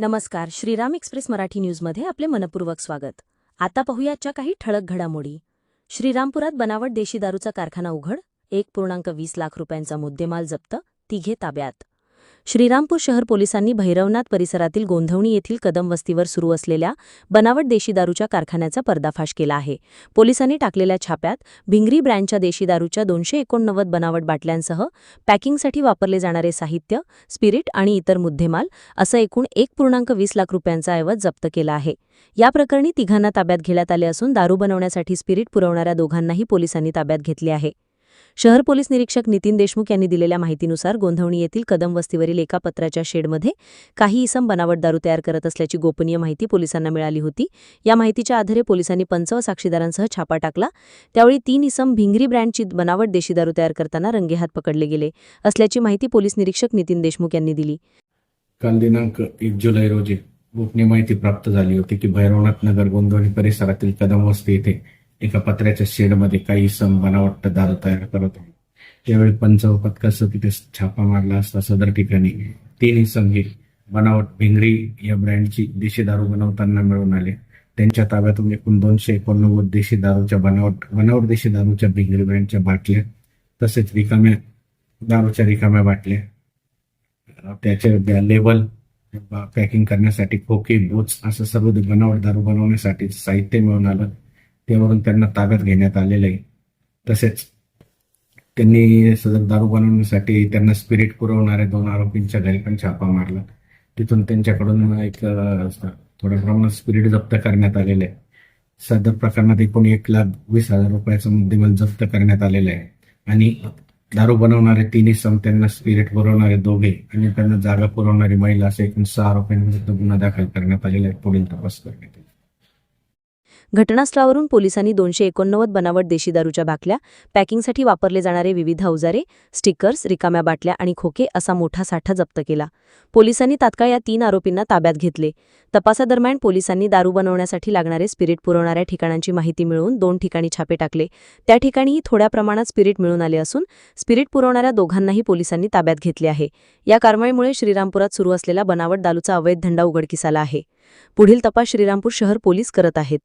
नमस्कार श्रीराम एक्सप्रेस मराठी न्यूजमध्ये आपले मनपूर्वक स्वागत. आता पाहूयाच्या काही ठळक घडामोडी. श्रीरामपुरात बनावट देशी दारूचा कारखाना उघड एक पूर्णांक वीस लाख रुपयांचा मुद्देमाल जप्त तिघे ताब्यात. श्रीरामपूर शहर पोलिसांनी भैरवनाथ परिसरातील गोंधवणी येथील कदम वस्तीवर सुरू असलेल्या बनावट देशी दारूच्या कारखान्याचा पर्दाफाश केला आहे. पोलिसांनी टाकलेल्या छाप्यात भिंगरी ब्रँडच्या देशी दारूच्या दोनशे एकोणनव्वद बनावट बाटल्यांसह पॅकिंगसाठी वापरले जाणारे साहित्य स्पिरिट आणि इतर मुद्देमाल असं एकूण एक पूर्णांक वीस लाख रुपयांचा ऐवज जप्त केला आहे. या प्रकरणी तिघांना ताब्यात घेण्यात आले असून दारू बनवण्यासाठी स्पिरिट पुरवणाऱ्या दोघांनाही पोलिसांनी ताब्यात घेतले आहे. शहर पोलीस निरीक्षक नितीन देशमुख यांनी दिलेल्या माहितीनुसार गोंधवणी येथील कदम वस्तीवरील एका पत्राच्या शेडमध्ये काही इसम बनावट दारू तयार करत असल्याची गोपनीय माहिती पोलिसांना मिळाली होती. या माहितीच्या आधारे पोलिसांनी पंचव साक्षीदारांसह छापा टाकला. त्यावेळी तीन इसम भिंगरी ब्रँडची बनावट देशी दारू तयार करताना रंगेहात पकडले गेले असल्याची माहिती पोलीस निरीक्षक नितीन देशमुख यांनी दिली. काल दिनांक एक जुलै रोजी गोपनीय माहिती प्राप्त झाली होती की भैरवनाथ नगर गोंधवणी परिसरातील कदम वस्ती येथे एका पत्र्याच्या शेडमध्ये काही सम बनावट दारू तयार करत होते त्यावेळी पंचव पथकासह तिथे छापा मारला असता सदर ठिकाणी तीन संघे बनावट भिंगरी या ब्रँडची देशी दारू बनवताना मिळून आले. त्यांच्या ताब्यातून एकूण दोनशे एकोणनव्वद देशी दारूच्या बनावट बनावट देशी दारूच्या भिंगरी ब्रँडच्या बाटल्या तसेच रिकाम्या दारूच्या रिकाम्या बाटल्या. त्याचे लेबल पॅकिंग करण्यासाठी खोके बोच असं सर्व बनावट दारू बनवण्यासाठी साहित्य मिळून आलं. त्यावरून त्यांना ताब्यात घेण्यात आलेलं आहे. तसेच त्यांनी सदर दारू बनवण्यासाठी त्यांना स्पिरिट पुरवणाऱ्या दोन आरोपींच्या घरी पण छापा मारला. तिथून त्यांच्याकडून एक थोड्या प्रमाणात स्पिरिट जप्त करण्यात आलेलं आहे. सदर प्रकरणात एकूण एक लाख वीस हजार रुपयाचा मुद्देमाल जप्त करण्यात आलेला आहे. आणि दारू बनवणारे तिन्ही सम त्यांना स्पिरिट पुरवणारे दोघे आणि त्यांना जागा पुरवणारी महिला असे एकूण सहा आरोपींविरुद्ध गुन्हा दाखल करण्यात आलेला आहे. पुढील तपास करण्यात घटनास्थळावरून पोलिसांनी दोनशे एकोणनव्वद बनावट देशी दारूच्या बाकल्या पॅकिंगसाठी वापरले जाणारे विविध अवजारे स्टिकर्स रिकाम्या बाटल्या आणि खोके असा मोठा साठा जप्त केला. पोलिसांनी तात्काळ या तीन आरोपींना ताब्यात घेतले. तपासादरम्यान पोलिसांनी दारू बनवण्यासाठी लागणारे स्पिरिट पुरवणाऱ्या ठिकाणांची माहिती मिळवून दोन ठिकाणी छापे टाकले. त्या ठिकाणीही थोड्या प्रमाणात स्पिरिट मिळून आले असून स्पिरिट पुरवणाऱ्या दोघांनाही पोलिसांनी ताब्यात घेतले आहे. या कारवाईमुळे श्रीरामपुरात सुरू असलेला बनावट दारूचा अवैध धंदा उघडकीस आला आहे. पुढील तपास श्रीरामपूर शहर पोलीस करत आहेत.